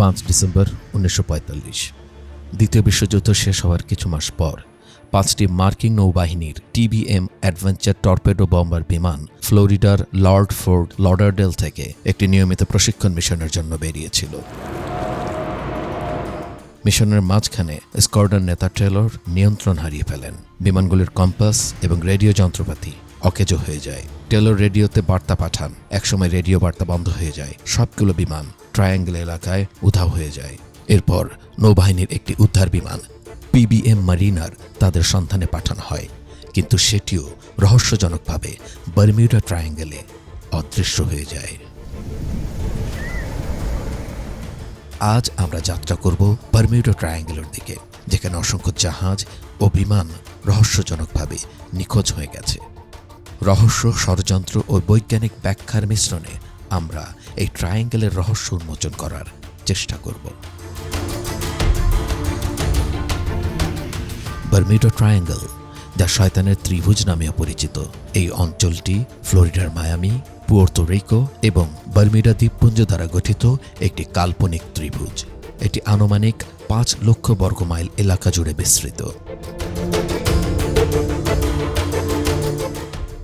পাঁচ ডিসেম্বর উনিশশো পঁয়তাল্লিশ। দ্বিতীয় বিশ্বযুদ্ধ শেষ হওয়ার কিছু মাস পর, পাঁচটি মার্কিন নৌবাহিনীর টিবিএম অ্যাডভেঞ্চার টর্পেডো বম্বার বিমান ফ্লোরিডার লর্ড ফোর্ড লডারডেল থেকে একটি নিয়মিত প্রশিক্ষণ মিশনের জন্য বেরিয়েছিল। মিশনের মাঝখানে স্কোয়াড্রন নেতা ট্রেলর নিয়ন্ত্রণ হারিয়ে ফেলেন। বিমানগুলির কম্পাস এবং রেডিও যন্ত্রপাতি অকেজো হয়ে যায়। টেলর রেডিওতে বার্তা পাঠান। একসময় রেডিও বার্তা বন্ধ হয়ে যায়। সবগুলো বিমান ট্রায়াঙ্গেল এলাকায় উধাও হয়ে যায়। এরপর নৌবাহিনীর একটি উদ্ধার বিমান পিবিএম মারিনার তাদের সন্ধানে পাঠানো হয়। কিন্তু সেটিও রহস্যজনকভাবে বার্মিউডা ট্রায়াঙ্গেলে অদৃশ্য হয়ে যায়। আজ আমরা যাত্রা করব বার্মিউডা ট্রায়াঙ্গেলের দিকে, যেখানে অসংখ্য জাহাজ ও বিমান রহস্যজনকভাবে নিখোঁজ হয়ে গেছে। রহস্য, ষড়যন্ত্র ও বৈজ্ঞানিক ব্যাখ্যার মিশ্রণে আমরা এই ট্রায়াঙ্গেলের রহস্য উন্মোচন করার চেষ্টা করব। বার্মিডো ট্রায়াঙ্গেল, যা শয়তানের ত্রিভুজ নামেও পরিচিত, এই অঞ্চলটি ফ্লোরিডার মায়ামি, পুয়ার্তো রিকো এবং বার্মিডা দ্বীপপুঞ্জ দ্বারা গঠিত একটি কাল্পনিক ত্রিভুজ। এটি আনুমানিক পাঁচ লক্ষ বর্গমাইল এলাকা জুড়ে বিস্তৃত।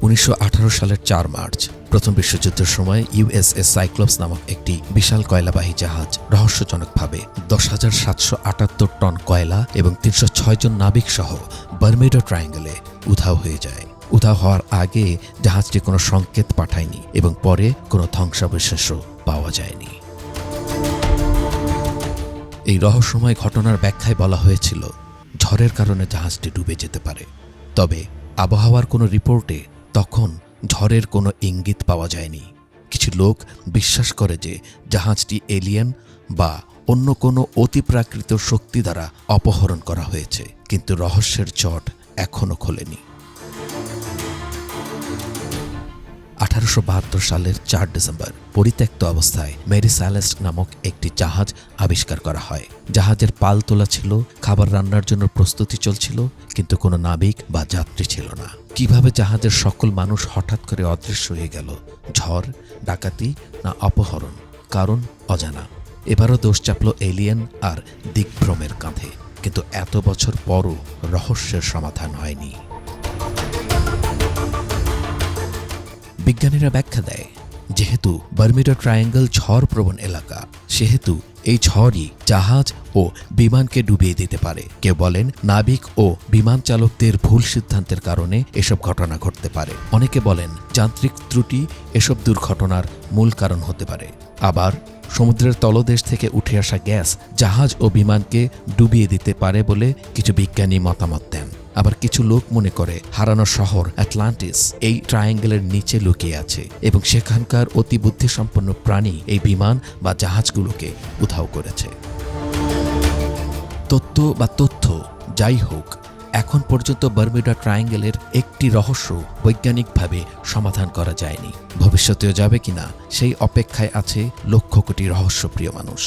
উনিশশো আঠারো সালের চার মার্চ, প্রথম বিশ্বযুদ্ধের সময় ইউএসএস সাইক্লোপস নামক একটি বিশাল কয়লাবাহী জাহাজ রহস্যজনকভাবে দশ হাজার সাতশো আটাত্তর টন কয়লা এবং তিনশো ছয় জন নাবিক সহ বার্মেডো ট্রায়াঙ্গেলে উধাও হয়ে যায়। উধাও হওয়ার আগে জাহাজটি কোনো সংকেত পাঠায়নি এবং পরে কোনো ধ্বংসাবশেষও পাওয়া যায়নি। এই রহস্যময় ঘটনার ব্যাখ্যায় বলা হয়েছিল, ঝড়ের কারণে জাহাজটি ডুবে যেতে পারে। তবে আবহাওয়ার কোনো রিপোর্টে তখন ঝড়ের কোনো ইঙ্গিত পাওয়া যায়নি। কিছু লোক বিশ্বাস করে যে জাহাজটি এলিয়েন বা অন্য কোনো অতিপ্রাকৃত শক্তি দ্বারা অপহরণ করা হয়েছে, কিন্তু রহস্যের চট এখনও খোলেনি। আঠারোশো বাহাত্তর সালের চার ডিসেম্বর পরিত্যক্ত অবস্থায় মেরি স্যালেস্ট নামক একটি জাহাজ আবিষ্কার করা হয়। জাহাজের পাল তোলা ছিল, খাবার রান্নার জন্য প্রস্তুতি চলছিল, কিন্তু কোনো নাবিক বা যাত্রী ছিল না। কীভাবে জাহাজের সকল মানুষ হঠাৎ করে অদৃশ্য হয়ে গেল? ঝড়, ডাকাতি না অপহরণ? কারণ অজানা। এবারও দোষ চাপল এলিয়েন আর দিগ্ভ্রমের কাঁধে। কিন্তু এত বছর পরও রহস্যের সমাধান হয়নি। বিজ্ঞানীরা ব্যাখ্যা দেয় যেহেতু বার্মিডা ট্রায়াঙ্গল ঝড় প্রবণ এলাকা, সেহেতু এই ঝড়ই জাহাজ ও বিমানকে ডুবিয়ে দিতে পারে। কেউ বলেন নাবিক ও বিমান চালকদের ভুল সিদ্ধান্তের কারণে এসব ঘটনা ঘটতে পারে। অনেকে বলেন যান্ত্রিক ত্রুটি এসব দুর্ঘটনার মূল কারণ হতে পারে। আবার সমুদ্রের তলদেশ থেকে উঠে আসা গ্যাস জাহাজ ও বিমানকে ডুবিয়ে দিতে পারে বলে কিছু বিজ্ঞানী মতামত দেন। আবার কিছু লোক মনে করে, হারানো শহর অ্যাটলান্টিস এই ট্রায়াঙ্গেলের নিচে লুকিয়ে আছে এবং সেখানকার অতি বুদ্ধিসম্পন্ন প্রাণী এই বিমান বা জাহাজগুলোকে উধাও করেছে। তত্ত্ব বা তথ্য, যাই হোক, এখন পর্যন্ত বার্মিডা ট্রায়াঙ্গেলের একটি রহস্য বৈজ্ঞানিকভাবে সমাধান করা যায়নি। ভবিষ্যতেও যাবে কিনা, সেই অপেক্ষায় আছে লক্ষ কোটি রহস্যপ্রিয় মানুষ।